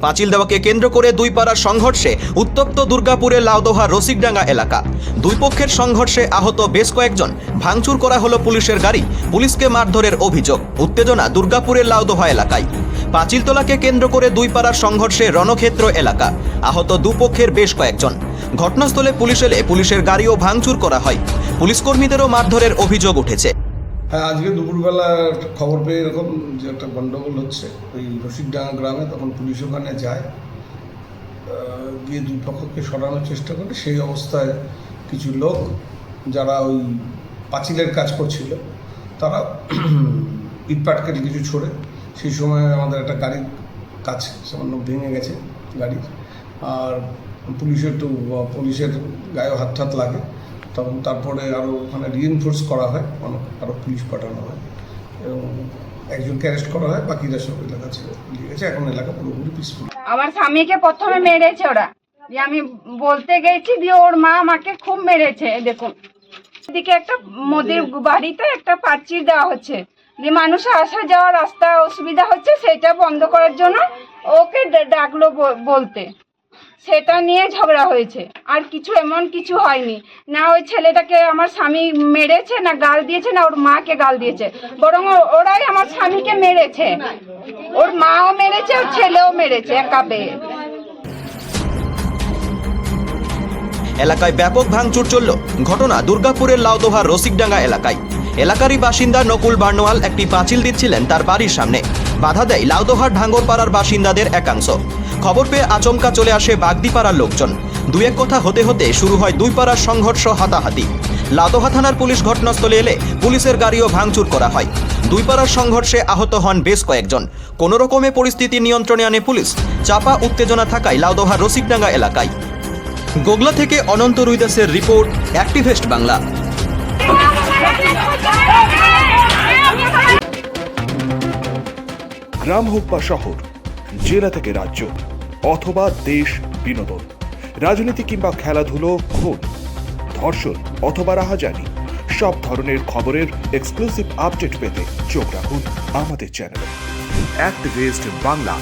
পাঁচিল দেওয়াকে কেন্দ্র করে দুই পাড়ার সংঘর্ষে উত্তপ্ত দুর্গাপুরের লাউদোহা রসিকডাঙ্গা এলাকা। দুই পক্ষের সংঘর্ষে আহত বেশ কয়েকজন ভাঙচুর করা হলো পুলিশের গাড়ি, পুলিশকে মারধরের অভিযোগ, উত্তেজনা দুর্গাপুরের লাউদোহা এলাকায়। পাঁচিলতলাকে কেন্দ্র করে দুই পাড়ার সংঘর্ষে রণক্ষেত্র এলাকা। আহত দুপক্ষের বেশ কয়েকজন। ঘটনাস্থলে পুলিশ এলে পুলিশের গাড়িও ভাঙচুর করা হয়। পুলিশকর্মীদেরও মারধরের অভিযোগ উঠেছে। হ্যাঁ আজকে দুপুরবেলা খবর পেয়ে এরকম যে একটা গন্ডগোল হচ্ছে, ওই রসিকডাঙ্গা গ্রামে তখন পুলিশ ওখানে যায় গিয়ে দুই পক্ষকে সরানোর চেষ্টা করে। সেই অবস্থায় কিছু লোক যারা ওই পাঁচিলের কাজ করছিল, তারা ইটপাটকেল কিছু ছড়ে। সেই সময় আমাদের একটা গাড়ির কাজ সামান্য ভেঙে গেছে গাড়ির। আর পুলিশের তো, পুলিশের গায়েও হাত হাত লাগে। তখন তারপরে আরও ওখানে রিএনফোর্স করা হয় অনেক আরও পুলিশ পাঠানো হয় এবং একজনকে অ্যারেস্ট করা হয়, বাকিরা সব এলাকা ছেড়ে গেছে। এখন এলাকা পুরোপুরি পিসফুল আমার স্বামীকে প্রথমে মেরেছে ওরা। দিয়ে আমি বলতে গেছি, দিয়ে ওর মা আমাকে খুব মেরেছে দেখুন। এদিকে একটা মোদির বাড়িতে একটা পাঁচিল দেওয়া হচ্ছে। যে মানুষ আসা যাওয়ার রাস্তা অসুবিধা হচ্ছে, সেটা বন্ধ করার জন্য ওকে ডাকলো বলতে। সেটা নিয়ে ঝগড়া হয়েছে। আর কিছু এমন কিছু হয়নি। না ওই ছেলেটাকে আমার স্বামী মেরেছে, না গাল দিয়েছে, না ওর মাকে গাল দিয়েছে। বরং ওরাই আমার স্বামীকে মেরেছে। ওর মাও মেরেছে, ওর ছেলেও মেরেছে একা পেয়ে এলাকায় ব্যাপক ভাঙচুর চলল। ঘটনা দুর্গাপুরের লাউদোহা রসিকডাঙ্গা এলাকায়। এলাকারই বাসিন্দা নকুল বার্নোয়াল একটি পাঁচিল দিচ্ছিলেন তার বাড়ির সামনে। বাধা দেয় লাউদোহার ঢাঙ্গরপাড়ার বাসিন্দাদের একাংশ। খবর পেয়ে আচমকা চলে আসে বাগদিপাড়ার লোকজন। দুই এক কথা হতে হতে শুরু হয় দুই পাড়ার সংঘর্ষ হাতাহাতি। লাউদোহা থানার পুলিশ ঘটনাস্থলে এলে পুলিশের গাড়িও ভাঙচুর করা হয়। দুই পাড়ার সংঘর্ষে আহত হন বেশ কয়েকজন। কোনো রকমে পরিস্থিতি নিয়ন্ত্রণে আনে পুলিশ। চাপা উত্তেজনা থাকায় লাউদোহা রসিকডাঙ্গা এলাকায়। গোগলা থেকে অনন্ত রুইদাসের রিপোর্ট অ্যাক্টিভেস্ট বাংলা। গ্রাম হোক বা শহর জেলা থেকে রাজ্য অথবা দেশ বিনোদন, রাজনীতি কিংবা খেলাধুলো খুন ধর্ষণ অথবা রাহাজানি, সব ধরনের খবরের এক্সক্লুসিভ আপডেট পেতে চোখ রাখুন আমাদের চ্যানেলে অ্যাক্টিভিস্ট বাংলা